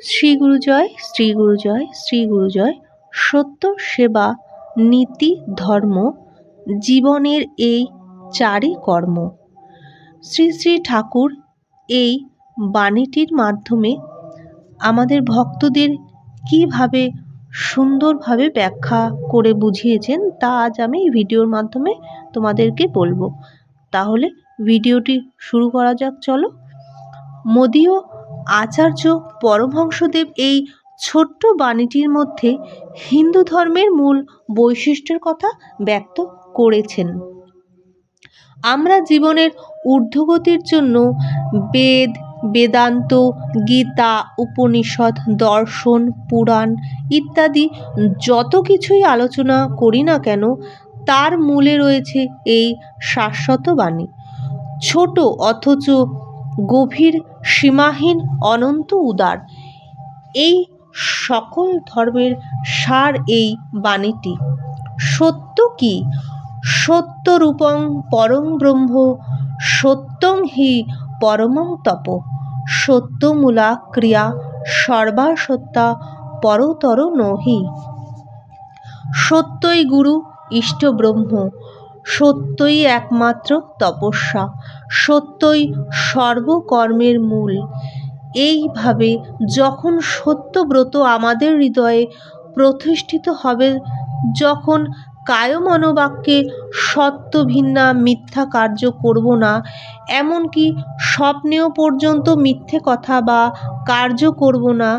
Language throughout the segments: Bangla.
শ্রী গুরুজয় শ্রী গুরুজয় শ্রী গুরুজয় সত্য, সেবা, নীতি, ধর্ম, জীবনের এই চারই কর্ম। শ্রী শ্রী ঠাকুর এই বাণীটির মাধ্যমে আমাদের ভক্তদের কীভাবে সুন্দরভাবে ব্যাখ্যা করে বুঝিয়েছেন, তা আজ আমি ভিডিওর মাধ্যমে তোমাদেরকে বলব। তাহলে ভিডিওটি শুরু করা যাক, চলো। মোদীয় আচার্য পরমহংসদেব এই ছোট্ট বাণীটির মধ্যে হিন্দু ধর্মের মূল বৈশিষ্ট্যের কথা ব্যক্ত করেছেন। আমরা জীবনের ঊর্ধ্বগতির জন্য বেদ, বেদান্ত, গীতা, উপনিষদ, দর্শন, পুরাণ ইত্যাদি যত কিছুই আলোচনা করি না কেন, তার মূলে রয়েছে এই শাশ্বত বাণী। ছোট অথচ গভীর সীমাহীন অনন্ত উদার। এই সকল ধর্মের সার এই বাণীটি। সত্য কি? সত্যরূপং পরং ব্রহ্ম, সত্যং হি পরমং তপ। সত্যমূলা ক্রিয়া সর্বাসত্যা পরতর নহি। সত্যই গুরু, ইষ্ট ব্রহ্ম সত্যই একমাত্র তপস্যা, সত্যই সর্বকর্মের মূল। এইভাবে যখন সত্যব্রত আমাদের হৃদয়ে প্রতিষ্ঠিত হবে, যখন কায়মনোবাক্যে সত্য ভিন্না মিথ্যা কার্য করব না, এমনকি স্বপ্নেও পর্যন্ত মিথ্যে কথা বা কার্য করব না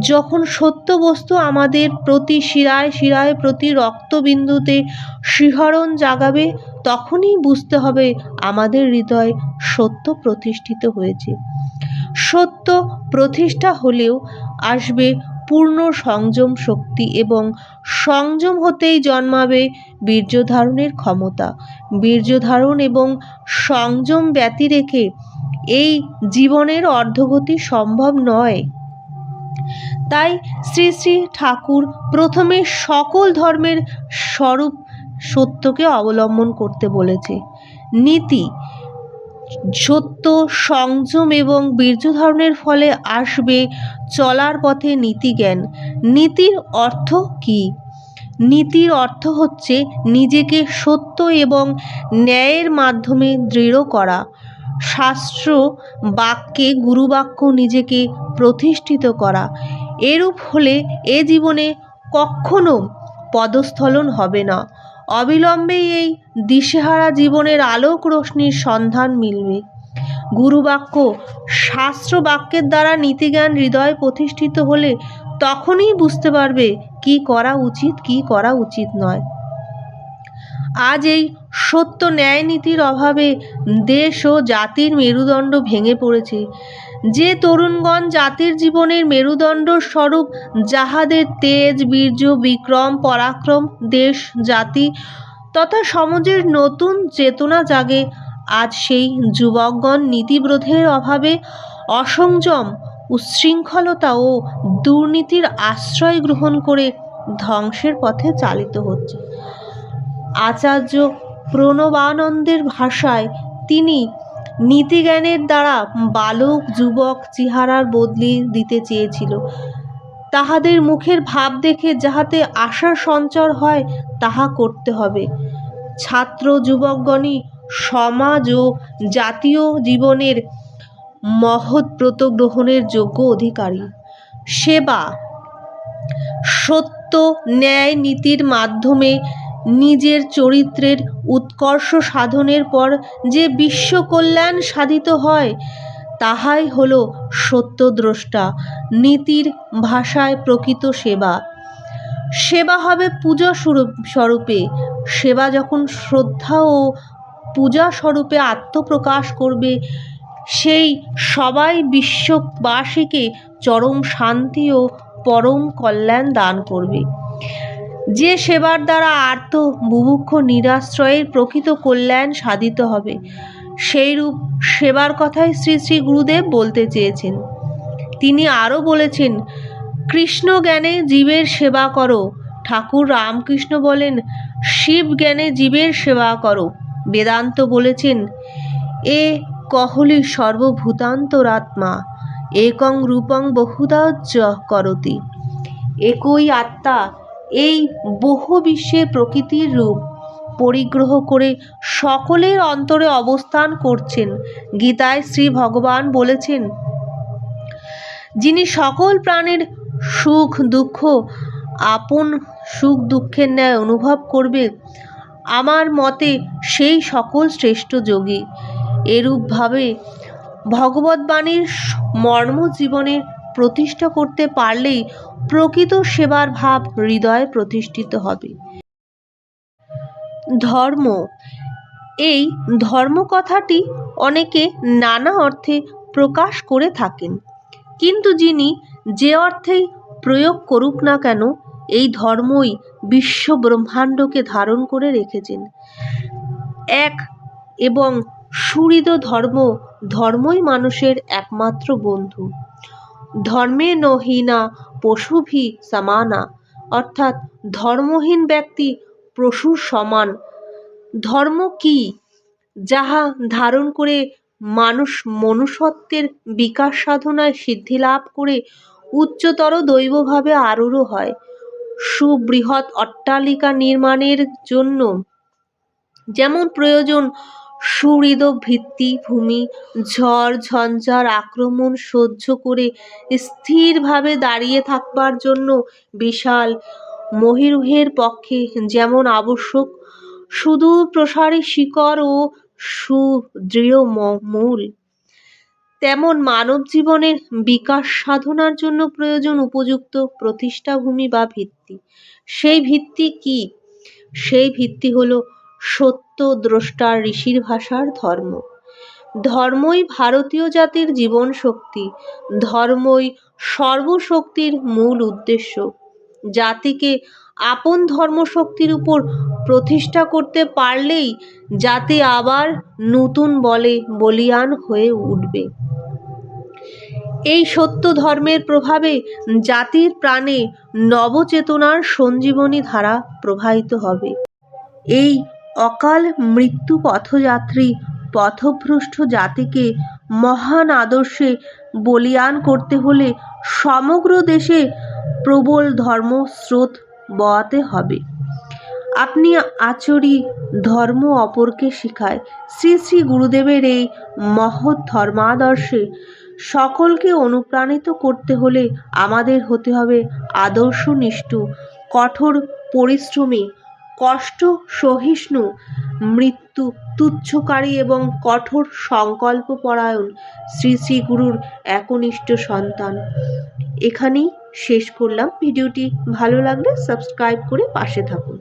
যখন সত্য বস্তু আমাদের প্রতি শিরায় শিরায় প্রতি রক্তবিন্দুতে শিহরণ জাগাবে, তখনই বুঝতে হবে আমাদের হৃদয় সত্য প্রতিষ্ঠিত হয়েছে। সত্য প্রতিষ্ঠা হলেও আসবে পূর্ণ সংযম শক্তি এবং সংযম হতেই জন্মাবে বীর্য ধারণের ক্ষমতা। বীর্য ধারণ এবং সংযম ব্যতি রেখে এই জীবনের অর্ধগতি সম্ভব নয়। তাই শ্রী শ্রী ঠাকুর প্রথমে সকল ধর্মের স্বরূপ সত্যকে অবলম্বন করতে বলেছে। নীতি, সত্য, সংযম এবং বীর্য ধারণের ফলে আসবে চলার পথে নীতিজ্ঞান। নীতির অর্থ কী? নীতির অর্থ হচ্ছে নিজেকে সত্য এবং ন্যায়ের মাধ্যমে দৃঢ় করা। শাস্ত্র বাক্যে, গুরুবাক্য নিজেকে প্রতিষ্ঠিত করা। এরূপ হলে এ জীবনে কখনো পদস্থলন হবে না। অবিলম্বেই এই দিশেহারা জীবনের আলোক রশ্মির সন্ধান মিলবে। গুরুবাক্য, শাস্ত্র বাক্যের দ্বারা নীতিজ্ঞান হৃদয় প্রতিষ্ঠিত হলে তখনই বুঝতে পারবে কি করা উচিত, কি করা উচিত নয়। আজ এই সত্য ন্যায় নীতির অভাবে দেশ ও জাতির মেরুদণ্ড ভেঙে পড়েছে। যে তরুণগণ জাতির জীবনের মেরুদণ্ড স্বরূপ যাহাদের তেজ, বীর্য, বিক্রম, পরাক্রম, দেশ, জাতি তথা সমাজের নতুন চেতনা জাগে, আজ সেই যুবকগণ নীতিবোধের অভাবে অসংযম, উচ্ছৃঙ্খলতা ও দুর্নীতির আশ্রয় গ্রহণ করে ধ্বংসের পথে চালিত হচ্ছে। আচার্য প্রণবানন্দের ভাষায় তিনি নীতিজ্ঞানের দ্বারা বালক, যুবক চেহারার বদলি দিতে চেয়েছিল। তাহাদের মুখের ভাব দেখে যাহাতে আশার সঞ্চার হয়, তাহা করতে হবে। ছাত্র যুবকগণই সমাজ ও জাতীয় জীবনের মহৎ ব্রত গ্রহণের যোগ্য অধিকারী। সেবা সত্য ন্যায় নীতির মাধ্যমে নিজের চরিত্রের উৎকর্ষ সাধনের পর যে বিশ্ব কল্যাণ সাধিত হয়, তাহাই হল সত্যদ্রষ্টা, নীতির ভাষায় প্রকৃত সেবা। সেবা হবে পূজা স্বরূপে। সেবা যখন শ্রদ্ধা ও পূজা স্বরূপে আত্মপ্রকাশ করবে, সেই সবাই বিশ্ববাসীকে চরম শান্তি ও পরম কল্যাণ দান করবে। যে সেবার দ্বারা আর্ত বুভুক্ষ নিরাশ্রয়ের প্রকৃত কল্যাণ সাধিত হবে, সেইরূপ সেবার কথাই শ্রী শ্রী গুরুদেব বলতে চেয়েছেন। তিনি আরও বলেছেন, কৃষ্ণ জ্ঞানে জীবের সেবা করো, ঠাকুর রামকৃষ্ণ বলেন, শিব জ্ঞানে জীবের সেবা করো। বেদান্ত বলেছেন, এ কহলি সর্বভূতান্তরাত্মা, একং রূপং চ করতি। একই আত্মা এই বহু বিশ্বে প্রকৃতির রূপ পরিগ্রহ করে সকলের অন্তরে অবস্থান করছেন। গীতায় শ্রী ভগবান বলেছেন, যিনি সকল প্রাণের সুখ, দুঃখ, আপন সুখ, দুঃখের ন্যায় অনুভব করবে, আমার মতে সেই সকল শ্রেষ্ঠ যোগী। এরূপভাবে ভগবদ্বাণীর মর্ম জীবনের প্রতিষ্ঠা করতে পারলেই প্রকৃত সেবার ভাব হৃদয়ে প্রতিষ্ঠিত হবে। ধর্ম। এই ধর্ম কথাটি অনেকে নানা অর্থে প্রকাশ করে থাকেন, কিন্তু যিনি যে অর্থেই প্রয়োগ করুক না কেন, এই ধর্মই বিশ্ব ব্রহ্মাণ্ডকে ধারণ করে রেখেছেন। এক এবং সুহৃদ ধর্ম ধর্মই মানুষের একমাত্র বন্ধু। ধর্মে নহীনা, পশুভি সমানা। অর্থাৎ ধর্মহীন ব্যক্তি পশুর সমান। ধর্ম কি? যাহা ধারণ করে মানুষ মনুষ্যত্বের বিকাশ সাধনায় সিদ্ধি লাভ করে উচ্চতর দৈবভাবে আরূঢ় হয়। সুবৃহৎ অট্টালিকা নির্মাণের জন্য যেমন প্রয়োজন সুহৃদ ভিত্তিভূমি ঝড়, ঝঞ্ঝার আক্রমণ সহ্য করে স্থিরভাবে দাঁড়িয়ে থাকবার জন্য বিশাল মহিরুহের পক্ষে যেমন আবশ্যক, সুদূর প্রসারী শিকড় ও সুদৃঢ় মূল। তেমন মানব জীবনের বিকাশ সাধনার জন্য প্রয়োজন উপযুক্ত প্রতিষ্ঠাভূমি বা ভিত্তি। সেই ভিত্তি কি? সেই ভিত্তি হলো সত্য দ্রষ্টার ঋষির ভাষার ধর্ম। ধর্মই ভারতীয় জাতির জীবন শক্তি, ধর্মই সর্বশক্তির মূল উদ্দেশ্য। জাতিকে আপন ধর্মশক্তির উপর প্রতিষ্ঠা করতে পারলেই জাতি আবার নতুন বলে বলিয়ান হয়ে উঠবে। এই সত্য ধর্মের প্রভাবে জাতির প্রাণে নবচেতনার সঞ্জীবনী ধারা প্রবাহিত হবে। এই অকাল মৃত্যু পথযাত্রী, পথভ্রষ্ট জাতিকে মহান আদর্শে বলিয়ান করতে হলে সমগ্র দেশে প্রবল ধর্ম স্রোত বওয়াতে হবে। আপনি আচরি ধর্ম অপরকে শিখায়। শ্রী শ্রী গুরুদেবের এই মহৎ ধর্মাদর্শে সকলকে অনুপ্রাণিত করতে হলে আমাদের হতে হবে আদর্শনিষ্ঠ, কঠোর পরিশ্রমী কষ্ট, সহিষ্ণু, মৃত্যু, তুচ্ছকারী এবং কঠোর সংকল্প পরায়ণ শ্রী শ্রী গুরুর একনিষ্ঠ সন্তান। এখানেই শেষ করলাম। ভিডিওটি ভালো লাগলে সাবস্ক্রাইব করে পাশে থাকুন।